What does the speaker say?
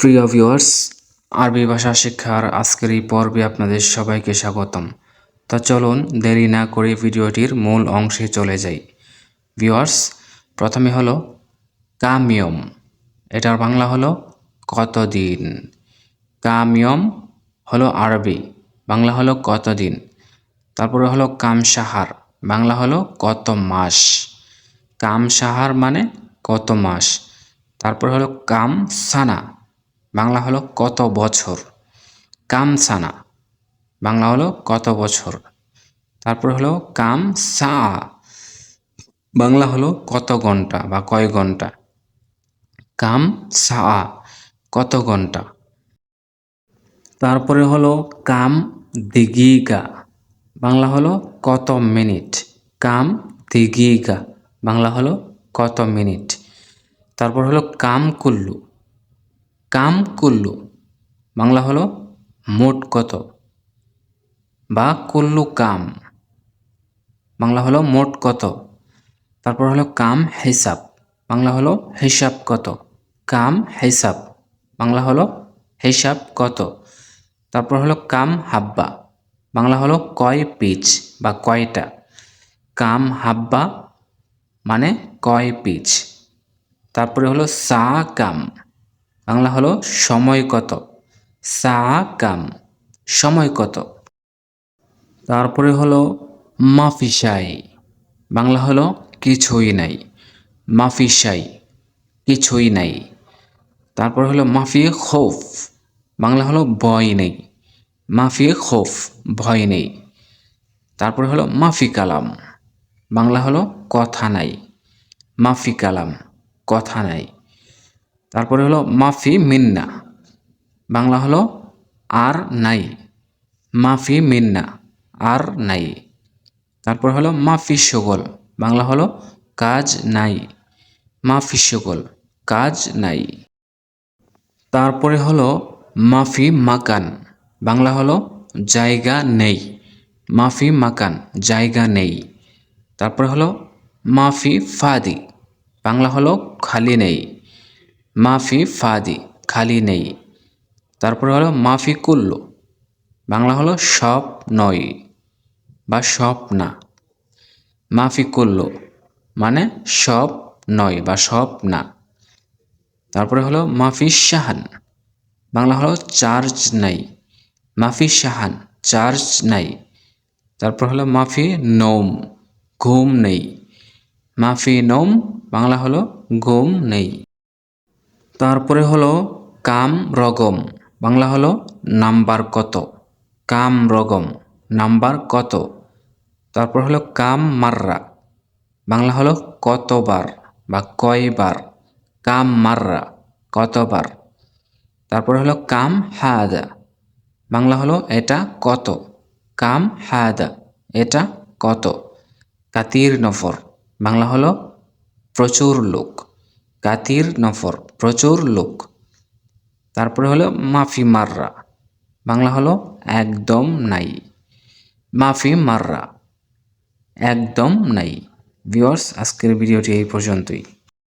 প্রিয় ভিউয়ার্স আরবি ভাষা শিক্ষার আজকের এই পর্বে আপনাদের সবাইকে স্বাগতম। তো চলুন, দেরি না করে ভিডিওটির মূল অংশে চলে যাই। ভিউয়ার্স প্রথমে হলো কামিয়ম। এটার বাংলা হলো কতদিন। কামিয়ম হলো আরবি, বাংলা হলো কতদিন। তারপরে হলো কামসাহার, বাংলা হলো কত মাস। কামসাহার মানে কত মাস। তারপরে হলো কাম সানা বাংলা হলো কত বছর? কাম সানা বাংলা হলো কত বছর? তারপর হলো কাম সা বাংলা হলো কত ঘণ্টা বা কয় ঘণ্টা? কাম সা কত ঘণ্টা? তারপরে হলো কাম দিগিগা বাংলা হলো কত মিনিট? কাম দিগিগা বাংলা হলো কত মিনিট? তারপর হলো কাম কুল্লু কাম কুল্লু। বাংলা হলো মোট কত? বা কুল্লু কাম। বাংলা হলো মোট কত? তারপর হলো কাম হিসাব। বাংলা হলো হিসাব কত? কাম হিসাব। বাংলা হলো হিসাব কত? তারপর হলো কাম হাব্বা। বাংলা হলো কয় পিচ বা কয়টা? কাম হাব্বা মানে কয় পিচ। তারপরে হলো সা কাম। বাংলা হলো সময় কত? সা কাম। সময় কত? তারপরে হলো মাফিসাই। বাংলা হলো কিছুই নাই। মাফিসাই, কিছুই নাই। তারপরে হলো মাফি খোফ। বাংলা হলো ভয় নেই। মাফি খোফ, ভয় নেই। তারপরে হলো মাফি কালাম। বাংলা হলো কথা নাই। মাফি কালাম, কথা নাই। তারপরে হলো মাফি মিন্না। বাংলা হলো আর নাই। মাফি মিন্না, আর নাই। তারপর হলো মাফি সগল, বাংলা হলো কাজ নাই। মাফি সগল, কাজ নাই। তারপরে হলো মাফি মাকান, বাংলা হলো জায়গা নেই। মাফি মাকান, জায়গা নেই। তারপরে হলো মাফি ফাদি, বাংলা হলো খালি নেই। মাফি ফাদি, খালি নেই। তারপরে হলো মাফি কুল্লু। বাংলা হলো সব নয় বা সব না মাফি কুল্লু মানে সব নয় বা সব না তারপরে হলো মাফি শাহান। বাংলা হলো চার্জ নাই। মাফি শাহান, চার্জ নাই। তারপর হলো মাফি নোম, ঘুম নেই। মাফি নোম, বাংলা হলো ঘুম নেই। তারপরে হলো কাম রগম। বাংলা হলো নাম্বার কত? কাম রগম। নাম্বার কত? তারপর হলো কাম মাররা। বাংলা হলো কতবার বা কয়বার? কাম মাররা। কতবার? তারপর হলো কাম হাদা। বাংলা হলো এটা কত? কাম হাদা। এটা কত? কাতির নফর। বাংলা হলো প্রচুর লোক। কাতির নফর, প্রচুর লোক। তারপরে হলো মাফি মাররা। বাংলা হলো একদম নাই। মাফি মাররা। একদম নাই। ভিওর্স আজকের ভিডিওটি এই পর্যন্তই।